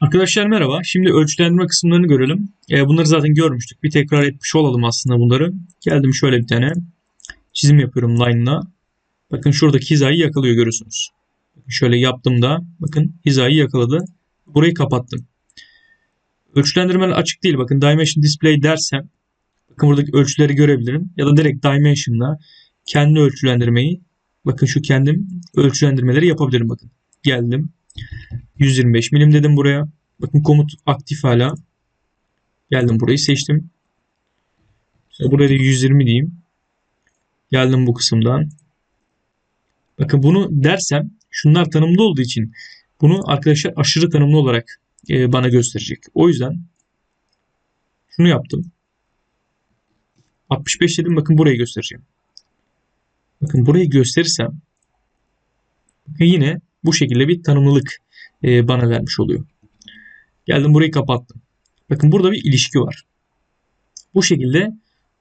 Arkadaşlar merhaba. Şimdi ölçülendirme kısımlarını görelim. E, bunları zaten görmüştük. Bir tekrar etmiş olalım aslında bunları. Geldim şöyle bir tane çizim yapıyorum line'la. Bakın şuradaki hizayı yakalıyor görüyorsunuz. Şöyle yaptığımda bakın hizayı yakaladı. Burayı kapattım. Ölçülendirmeler açık değil. Bakın Dimension Display dersem bakın buradaki ölçüleri görebilirim. Ya da direkt Dimension'la kendi ölçülendirmeyi bakın şu kendim ölçülendirmeleri yapabilirim bakın. Geldim. 125 milim dedim buraya. Bakın komut aktif hala. Geldim burayı seçtim. İşte buraya da 120 diyeyim. Geldim bu kısımdan. Bakın bunu dersem şunlar tanımlı olduğu için bunu arkadaşlar aşırı tanımlı olarak e, bana gösterecek. O yüzden şunu yaptım. 65 dedim bakın burayı göstereceğim. Bakın burayı gösterirsem yine bu şekilde bir tanımlılık e, bana vermiş oluyor. Geldim burayı kapattım. Bakın burada bir ilişki var. Bu şekilde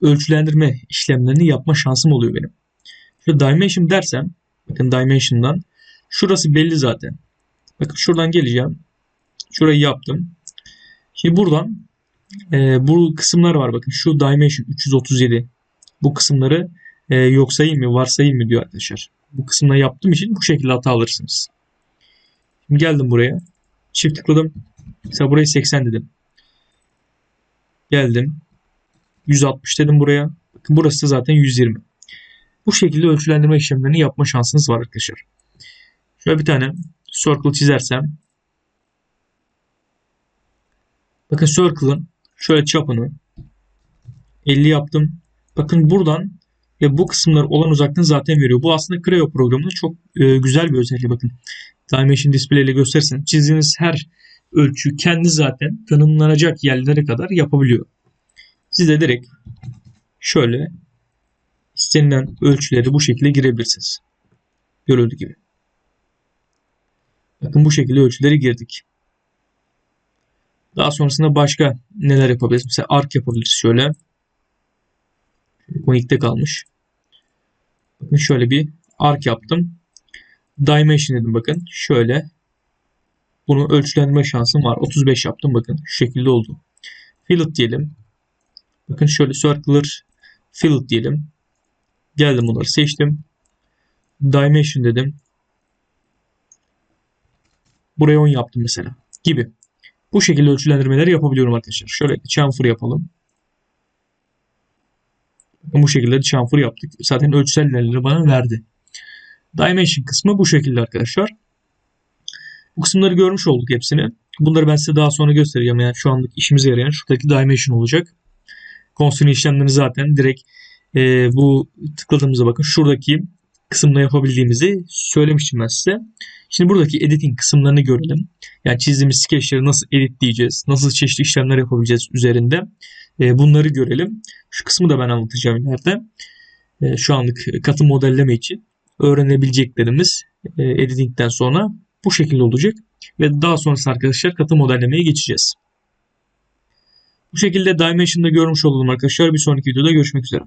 ölçülendirme işlemlerini yapma şansım oluyor benim. Şu dimension dersem bakın dimension'dan şurası belli zaten. Bakın şuradan geleceğim. Şurayı yaptım. Şimdi buradan e, bu kısımlar var bakın. Şu dimension 337. Bu kısımları e, yok sayayım mı varsayayım mı diyor arkadaşlar. Bu kısımda yaptığım için bu şekilde hata alırsınız. Geldim buraya. Çift tıkladım. Mesela burayı 80 dedim. Geldim. 160 dedim buraya. Bakın burası da zaten 120. Bu şekilde ölçülendirme işlemlerini yapma şansınız var arkadaşlar. Şöyle bir tane circle çizersem. Bakın circle'ın şöyle çapını 50 yaptım. Bakın buradan ve bu kısımlar olan uzaklığını zaten veriyor. Bu aslında Creo programının çok e, güzel bir özelliği bakın. Dimension Display ile gösterirsen çizdiğiniz her ölçü kendi zaten tanımlanacak yerlere kadar yapabiliyor. Siz de direkt şöyle istenilen ölçüleri bu şekilde girebilirsiniz. Görüldüğü gibi. Bakın bu şekilde ölçüleri girdik. Daha sonrasında başka neler yapabiliriz? Mesela ark yapabiliriz şöyle. Unik'te kalmış. Bakın şöyle bir ark yaptım. Dimension dedim bakın. Şöyle. Bunu ölçülendirme şansım var. 35 yaptım bakın. Şu şekilde oldu. Fillet diyelim. Bakın şöyle circular fillet diyelim. Geldim bunları seçtim. Dimension dedim. Buraya 10 yaptım mesela. Gibi. Bu şekilde ölçülendirmeleri yapabiliyorum arkadaşlar. Şöyle chamfer yapalım. Bu şekilde chamfer yaptık. Zaten ölçüsel değerleri bana verdi. Dimension kısmı bu şekilde arkadaşlar. Bu kısımları görmüş olduk hepsini. Bunları ben size daha sonra göstereceğim. Yani şu anlık işimize yarayan şuradaki Dimension olacak. Konstrün işlemlerini zaten direkt e, bu tıkladığımızda bakın şuradaki kısımda yapabildiğimizi söylemiştim ben size. Şimdi buradaki editing kısımlarını görelim. Yani çizdiğimiz skeçleri nasıl editleyeceğiz, nasıl çeşitli işlemler yapabileceğiz üzerinde. E, bunları görelim. Şu kısmı da ben anlatacağım ileride. E, şu anlık katı modelleme için öğrenebileceklerimiz e, editingden sonra bu şekilde olacak. Ve daha sonrası arkadaşlar katı modellemeye geçeceğiz. Bu şekilde Dimension'da görmüş olalım arkadaşlar. Bir sonraki videoda görüşmek üzere.